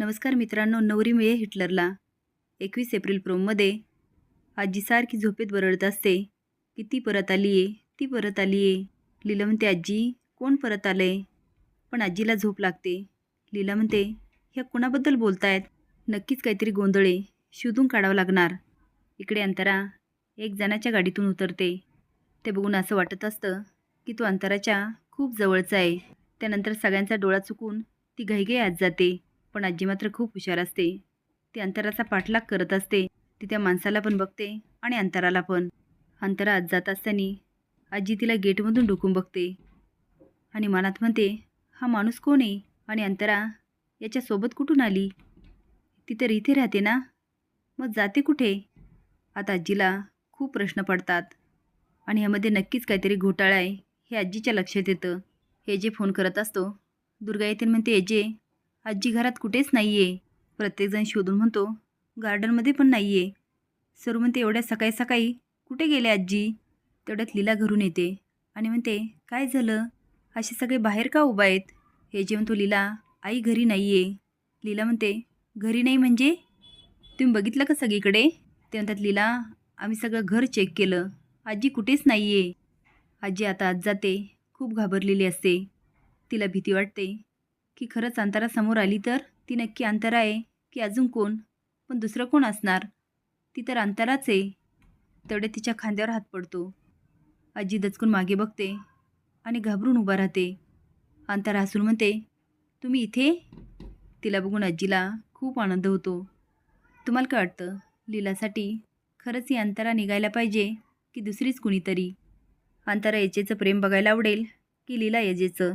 नमस्कार मित्रांनो नवरी मिळे हिटलरला. एकवीस एप्रिल प्रोममध्ये आजी सारखी झोपेत बरळत असते. की ती परत आली आहे ती परत आली आहे लीला म्हणते आजी कोण परत आलं आहे पण आजीला झोप लागते. लीला म्हणते ह्या कोणाबद्दल बोलतायत? नक्कीच काहीतरी गोंधळे शोधून काढावं लागणार. इकडे अंतरा एक जणाच्या गाडीतून उतरते. ते बघून असं वाटत असतं की तो अंतराच्या खूप जवळचा आहे. त्यानंतर सगळ्यांचा डोळा चुकून ती घाईघाई आत जाते. पण आजी मात्र खूप हुशार असते. ती अंतराचा पाठलाग करत असते. ती त्या माणसाला पण बघते आणि अंतराला पण. अंतरा आत जात असताना आजी तिला गेटमधून डुकून बघते. आणि मनात म्हणते हा माणूस कोण आहे? आणि अंतरा याच्यासोबत कुठून आली? ती तर इथे राहते ना? मग जाते कुठे? आता आजीला खूप प्रश्न पडतात. आणि ह्यामध्ये नक्कीच काहीतरी घोटाळा आहे हे आजीच्या लक्षात येतं. हे जे फोन करत असतो दुर्गा येथील म्हणते जे आजी घरात कुठेच नाही आहे प्रत्येकजण शोधून म्हणतो गार्डनमध्ये पण नाही आहे सर म्हणते एवढ्या सकाळी सकाळी कुठे गेले आजी? तेवढ्यात लीला घरून येते आणि म्हणते काय झालं? असे सगळे बाहेर का उभा आहेत? हे जे म्हणतो लीला आई घरी नाही आहे लीला म्हणते घरी नाही म्हणजे? तुम्ही बघितलं का सगळीकडे? ते म्हणतात लीला आम्ही सगळं घर चेक केलं. आजी कुठेच नाही आहे आजी आता आज जाते खूप घाबरलेली असते. तिला भीती वाटते. की खरंच अंतारा समोर आली तर? ती नक्की अंतरा आहे की अजून कोण? पण दुसरं कोण असणार? ती तर अंतराच आहे. तेवढे तिच्या खांद्यावर हात पडतो. आजी दचकून मागे बघते आणि घाबरून उभा राहते. अंतरा हसून म्हणते तुम्ही इथे? तिला बघून आजीला खूप आनंद होतो. तुम्हाला काय वाटतं? लीलासाठी खरंच ही अंतरा निघायला पाहिजे की दुसरीच कुणीतरी? अंतरा याचेचं प्रेम बघायला आवडेल की लीला यजेचं